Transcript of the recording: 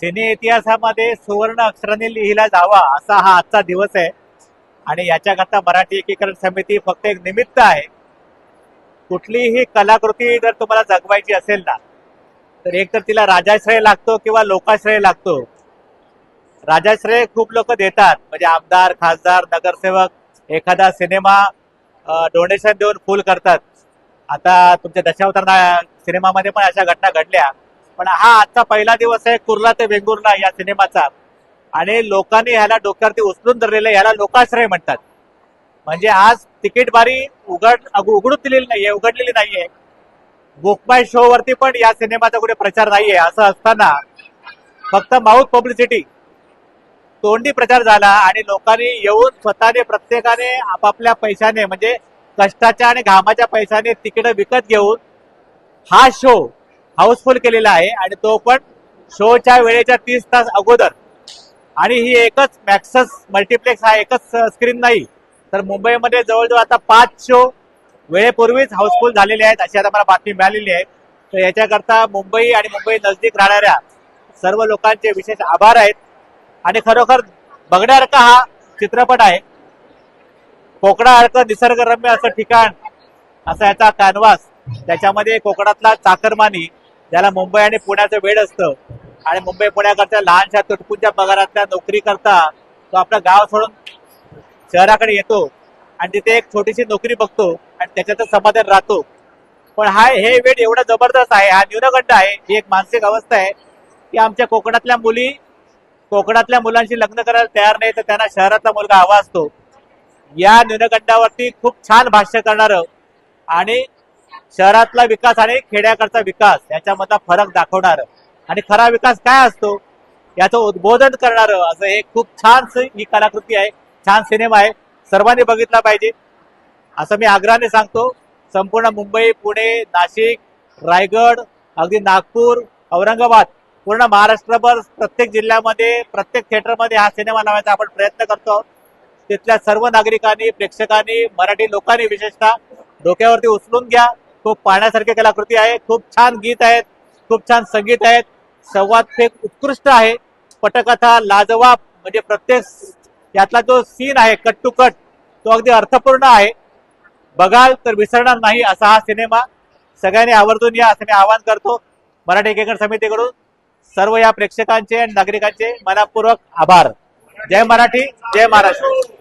सिने इतिहासामध्ये सुवर्ण अक्षराने लिहिला जावा असा हा आजचा दिवस आहे. आणि याच्याकरता मराठी एकीकरण समिती फक्त एक निमित्त आहे. कुठलीही कलाकृती जर तुम्हाला जगवायची असेल ना तर एक तर तिला राजाश्रय लागतो किंवा लोकाश्रय लागतो. राजाश्रय खूप लोक देतात. म्हणजे आमदार खासदार नगरसेवक एखादा सिनेमा डोनेशन देऊन फुल करतात. आता तुमच्या दशावतार सिनेमामध्ये पण अशा घटना घडल्या. पण हा आजचा पहिला दिवस आहे कुर्ला ते वेंगुर्ला या सिनेमाचा. आणि लोकांनी ह्याला डोक्यावरती उचलून धरलेलं ह्याला लोकाश्रय म्हणतात. म्हणजे आज तिकीट बारी उघड उघडून दिलेली नाहीये उघडलेली नाहीये. बुक माय शो वरती पण या सिनेमाचा कुठे प्रचार नाहीये असं असताना फक्त माऊथ पब्लिसिटी. तोंडी प्रचार झाला आणि लोकांनी येऊन स्वतःने प्रत्येकाने आपापल्या पैशाने म्हणजे कष्टाच्या आणि घामाच्या पैशाने तिकीट विकत घेऊन हा शो हाऊसफुल केलेला आहे आणि तो पण शोच्या वेळेच्या तीस तास अगोदर. आणि ही एकच मॅक्सस मल्टिप्लेक्स हा एकच स्क्रीन नाही. तर मुंबईमध्ये जवळजवळ आता पाच शो वेळेपूर्वीच हाऊसफुल झालेले आहेत. अशी आता मला बातमी मिळालेली आहे. तर याच्याकरता मुंबई आणि मुंबई नजदीक राहणाऱ्या सर्व लोकांचे विशेष आभार आहेत. आणि खरोखर बघण्यासारखा हा चित्रपट आहे. कोकणासारखं निसर्गरम्य असं ठिकाण असा याचा कॅनव्हास त्याच्यामध्ये कोकणातला चाकरमानी ज्याला मुंबई आणि पुण्याचं वेळ असतं. आणि मुंबई पुण्याकरता लहानशा तुटपुंच्या पगारातल्या नोकरी करता तो आपलं गाव सोडून शहराकडे येतो. आणि तिथे एक छोटीशी नोकरी बघतो आणि त्याच्यातच समाधान राहतो. पण हा हे वेळ एवढा जबरदस्त आहे हा न्यूनगंड आहे ही एक मानसिक अवस्था आहे की आमच्या कोकणातल्या मुली कोकणातल्या मुलांशी लग्न करायला तयार नाही तर त्यांना शहरातला मुलगा हवा असतो. या न्यूनगंडावरती खूप छान भाष्य करणारं आणि शहरातला विकास आणि खेड्याकडचा विकास याच्यामधला फरक दाखवणार. आणि खरा विकास काय असतो? याचं उद्बोधन करणार असं हे खूप छान ही कलाकृती आहे. छान सिनेमा आहे. सर्वांनी बघितला पाहिजे. असं मी आग्रहाने सांगतो संपूर्ण मुंबई पुणे नाशिक रायगड अगदी नागपूर औरंगाबाद पूर्ण महाराष्ट्रभर प्रत्येक जिल्ह्यामध्ये प्रत्येक थिएटरमध्ये हा सिनेमा लावायचा आपण प्रयत्न करतो. आहोत तिथल्या सर्व नागरिकांनी प्रेक्षकांनी मराठी लोकांनी विशेषतः डोक्यावरती उचलून घ्या. खूप पाहण्यासारखी कलाकृती आहे. खूप छान गीत आहेत. खूप छान संगीत आहेत. संवाद फेक उत्कृष्ट आहे. पटकथा लाजवाब म्हणजे प्रत्येक यातला जो सीन आहे कट टू कट तो अगदी अर्थपूर्ण आहे. बघाल तर विसरणार नाही असा हा सिनेमा. सगळ्यांनी आवर्जून या असं मी आवाहन करतो. मराठी एकीकरण समितीकडून सर्व या प्रेक्षकांचे आणि नागरिकांचे मनापूर्वक आभार. जय मराठी जय महाराष्ट्र.